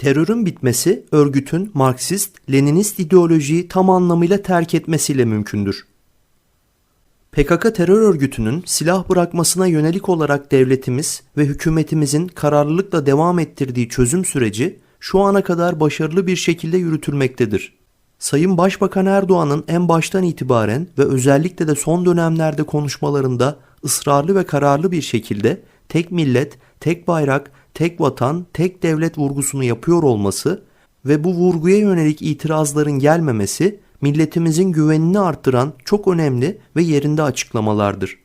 Terörün bitmesi örgütün Marksist, Leninist ideolojiyi tam anlamıyla terk etmesiyle mümkündür. PKK terör örgütünün silah bırakmasına yönelik olarak devletimiz ve hükümetimizin kararlılıkla devam ettirdiği çözüm süreci şu ana kadar başarılı bir şekilde yürütülmektedir. Sayın Başbakan Erdoğan'ın en baştan itibaren ve özellikle de son dönemlerde konuşmalarında ısrarlı ve kararlı bir şekilde tek millet, tek bayrak, tek vatan, tek devlet vurgusunu yapıyor olması ve bu vurguya yönelik itirazların gelmemesi milletimizin güvenini arttıran çok önemli ve yerinde açıklamalardır.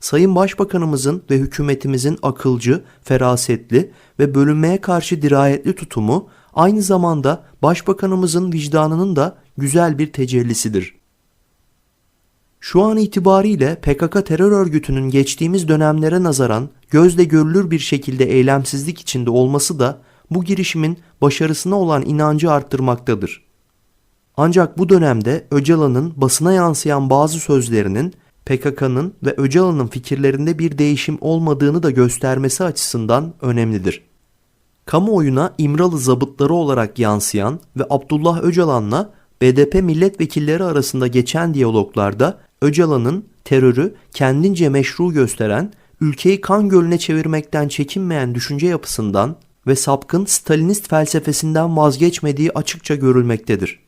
Sayın Başbakanımızın ve hükümetimizin akılcı, ferasetli ve bölünmeye karşı dirayetli tutumu aynı zamanda Başbakanımızın vicdanının da güzel bir tecellisidir. Şu an itibariyle PKK terör örgütünün geçtiğimiz dönemlere nazaran gözle görülür bir şekilde eylemsizlik içinde olması da bu girişimin başarısına olan inancı arttırmaktadır. Ancak bu dönemde Öcalan'ın basına yansıyan bazı sözlerinin PKK'nın ve Öcalan'ın fikirlerinde bir değişim olmadığını da göstermesi açısından önemlidir. Kamuoyuna İmralı zabıtları olarak yansıyan ve Abdullah Öcalan'la BDP milletvekilleri arasında geçen diyaloglarda Öcalan'ın terörü kendince meşru gösteren, ülkeyi kan gölüne çevirmekten çekinmeyen düşünce yapısından ve sapkın Stalinist felsefesinden vazgeçmediği açıkça görülmektedir.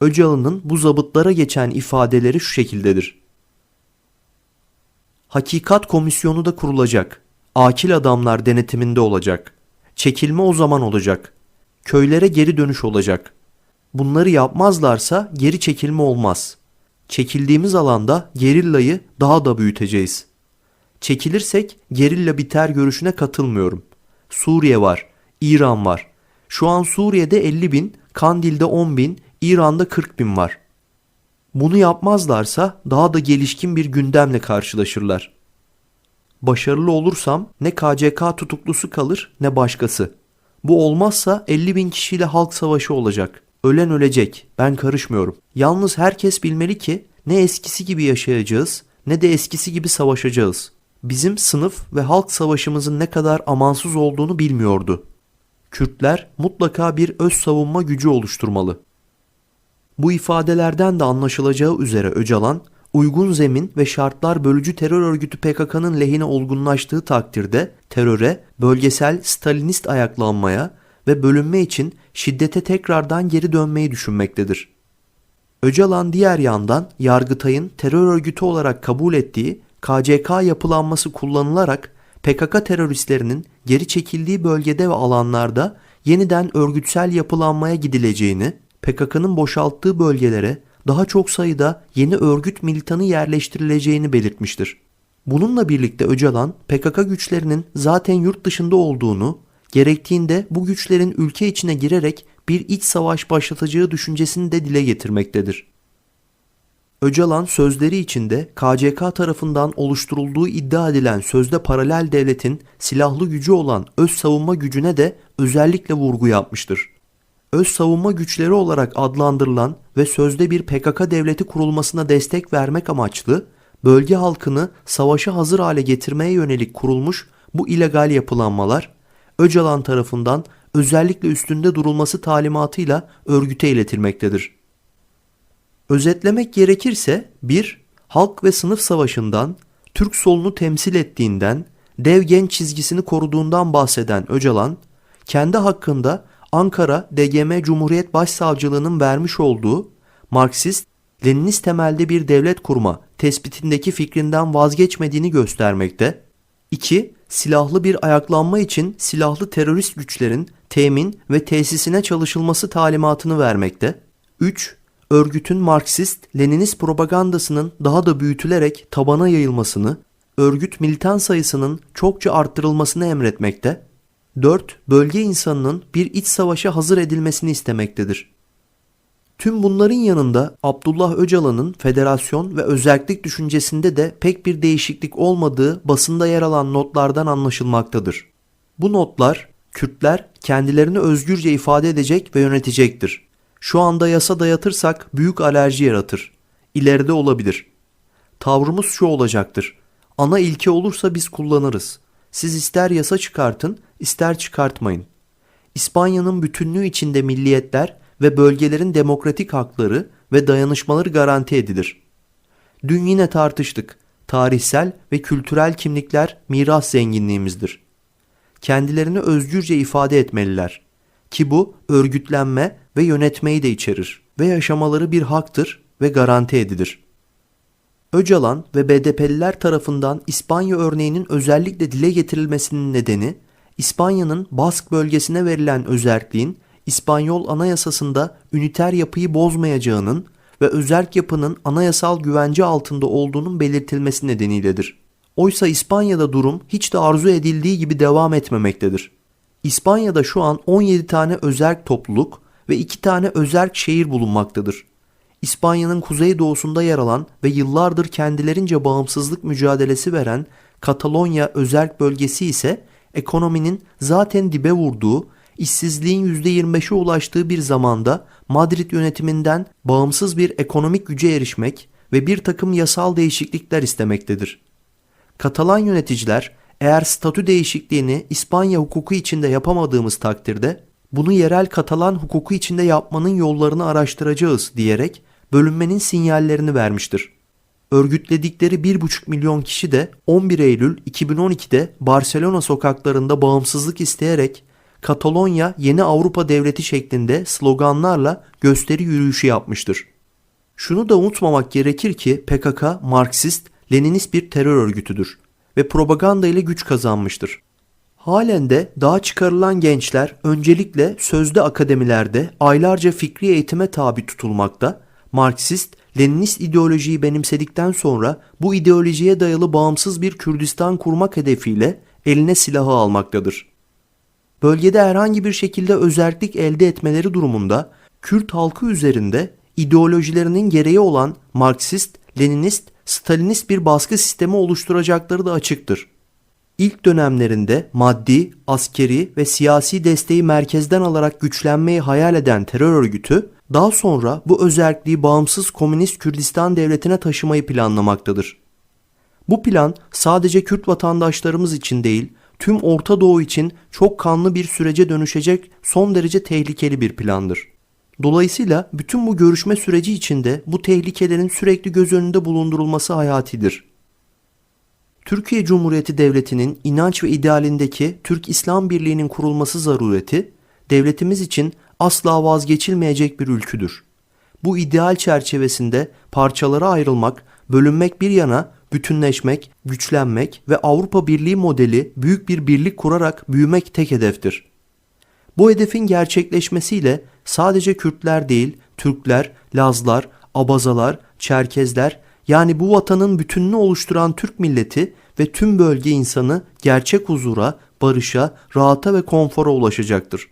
Öcalan'ın bu zabıtlara geçen ifadeleri şu şekildedir. Hakikat komisyonu da kurulacak. Akil adamlar denetiminde olacak. Çekilme o zaman olacak. Köylere geri dönüş olacak. Bunları yapmazlarsa geri çekilme olmaz. Çekildiğimiz alanda gerillayı daha da büyüteceğiz. Çekilirsek gerilla biter görüşüne katılmıyorum. Suriye var, İran var. Şu an Suriye'de 50 bin, Kandil'de 10 bin, İran'da 40 bin var. Bunu yapmazlarsa daha da gelişkin bir gündemle karşılaşırlar. Başarılı olursam ne KCK tutuklusu kalır ne başkası. Bu olmazsa 50 bin kişiyle halk savaşı olacak. Ölen ölecek. Ben karışmıyorum. Yalnız herkes bilmeli ki ne eskisi gibi yaşayacağız ne de eskisi gibi savaşacağız. Bizim sınıf ve halk savaşımızın ne kadar amansız olduğunu bilmiyordu. Kürtler mutlaka bir öz savunma gücü oluşturmalı. Bu ifadelerden de anlaşılacağı üzere Öcalan, uygun zemin ve şartlar bölücü terör örgütü PKK'nın lehine olgunlaştığı takdirde teröre, bölgesel Stalinist ayaklanmaya ve bölünme için şiddete tekrardan geri dönmeyi düşünmektedir. Öcalan diğer yandan Yargıtay'ın terör örgütü olarak kabul ettiği KCK yapılanması kullanılarak PKK teröristlerinin geri çekildiği bölgede ve alanlarda yeniden örgütsel yapılanmaya gidileceğini, PKK'nın boşalttığı bölgelere daha çok sayıda yeni örgüt militanı yerleştirileceğini belirtmiştir. Bununla birlikte Öcalan, PKK güçlerinin zaten yurt dışında olduğunu, gerektiğinde bu güçlerin ülke içine girerek bir iç savaş başlatacağı düşüncesini de dile getirmektedir. Öcalan sözleri içinde KCK tarafından oluşturulduğu iddia edilen sözde paralel devletin silahlı gücü olan öz savunma gücüne de özellikle vurgu yapmıştır. Öz savunma güçleri olarak adlandırılan ve sözde bir PKK devleti kurulmasına destek vermek amaçlı bölge halkını savaşa hazır hale getirmeye yönelik kurulmuş bu illegal yapılanmalar Öcalan tarafından özellikle üstünde durulması talimatıyla örgüte iletilmektedir. Özetlemek gerekirse 1. Halk ve sınıf savaşından, Türk solunu temsil ettiğinden, dev genç çizgisini koruduğundan bahseden Öcalan, kendi hakkında Ankara DGM Cumhuriyet Başsavcılığı'nın vermiş olduğu Marksist, Leninist temelde bir devlet kurma tespitindeki fikrinden vazgeçmediğini göstermekte. 2. Silahlı bir ayaklanma için silahlı terörist güçlerin temin ve tesisine çalışılması talimatını vermekte. 3 örgütün Marksist, Leninist propagandasının daha da büyütülerek tabana yayılmasını, örgüt militan sayısının çokça arttırılmasını emretmekte. 4. Bölge insanının bir iç savaşa hazır edilmesini istemektedir. Tüm bunların yanında Abdullah Öcalan'ın federasyon ve özellik düşüncesinde de pek bir değişiklik olmadığı basında yer alan notlardan anlaşılmaktadır. Bu notlar Kürtler kendilerini özgürce ifade edecek ve yönetecektir. Şu anda yasa dayatırsak büyük alerji yaratır. İleride olabilir. Tavrımız şu olacaktır. Ana ilke olursa biz kullanırız. Siz ister yasa çıkartın, ister çıkartmayın. İspanya'nın bütünlüğü içinde milliyetler ve bölgelerin demokratik hakları ve dayanışmaları garanti edilir. Dün yine tartıştık. Tarihsel ve kültürel kimlikler miras zenginliğimizdir. Kendilerini özgürce ifade etmeliler. Ki bu örgütlenme ve yönetmeyi de içerir ve yaşamaları bir haktır ve garanti edilir. Öcalan ve BDP'liler tarafından İspanya örneğinin özellikle dile getirilmesinin nedeni İspanya'nın Bask bölgesine verilen özerkliğin İspanyol anayasasında üniter yapıyı bozmayacağının ve özerk yapının anayasal güvence altında olduğunun belirtilmesi nedeniyledir. Oysa İspanya'da durum hiç de arzu edildiği gibi devam etmemektedir. İspanya'da şu an 17 tane özerk topluluk ve 2 tane özerk şehir bulunmaktadır. İspanya'nın kuzeydoğusunda yer alan ve yıllardır kendilerince bağımsızlık mücadelesi veren Katalonya özerk bölgesi ise ekonominin zaten dibe vurduğu, işsizliğin %25'e ulaştığı bir zamanda Madrid yönetiminden bağımsız bir ekonomik güce erişmek ve bir takım yasal değişiklikler istemektedir. Katalan yöneticiler eğer statü değişikliğini İspanya hukuku içinde yapamadığımız takdirde bunu yerel Katalan hukuku içinde yapmanın yollarını araştıracağız diyerek bölünmenin sinyallerini vermiştir. Örgütledikleri 1,5 milyon kişi de 11 Eylül 2012'de Barcelona sokaklarında bağımsızlık isteyerek Katalonya yeni Avrupa devleti şeklinde sloganlarla gösteri yürüyüşü yapmıştır. Şunu da unutmamak gerekir ki PKK Marksist, Leninist bir terör örgütüdür ve propaganda ile güç kazanmıştır. Halen de daha çıkarılan gençler öncelikle sözde akademilerde aylarca fikri eğitime tabi tutulmakta, Marksist, Leninist ideolojiyi benimsedikten sonra bu ideolojiye dayalı bağımsız bir Kürdistan kurmak hedefiyle eline silahı almaktadır. Bölgede herhangi bir şekilde özerklik elde etmeleri durumunda Kürt halkı üzerinde ideolojilerinin gereği olan Marksist, Leninist, Stalinist bir baskı sistemi oluşturacakları da açıktır. İlk dönemlerinde maddi, askeri ve siyasi desteği merkezden alarak güçlenmeyi hayal eden terör örgütü, daha sonra bu özerkliği bağımsız komünist Kürdistan devletine taşımayı planlamaktadır. Bu plan sadece Kürt vatandaşlarımız için değil, tüm Orta Doğu için çok kanlı bir sürece dönüşecek son derece tehlikeli bir plandır. Dolayısıyla bütün bu görüşme süreci içinde bu tehlikelerin sürekli göz önünde bulundurulması hayatidir. Türkiye Cumhuriyeti Devleti'nin inanç ve idealindeki Türk İslam Birliği'nin kurulması zarureti, devletimiz için asla vazgeçilmeyecek bir ülküdür. Bu ideal çerçevesinde parçalara ayrılmak, bölünmek bir yana bütünleşmek, güçlenmek ve Avrupa Birliği modeli büyük bir birlik kurarak büyümek tek hedeftir. Bu hedefin gerçekleşmesiyle sadece Kürtler değil, Türkler, Lazlar, Abazalar, Çerkezler yani bu vatanın bütününü oluşturan Türk milleti ve tüm bölge insanı gerçek huzura, barışa, rahata ve konfora ulaşacaktır.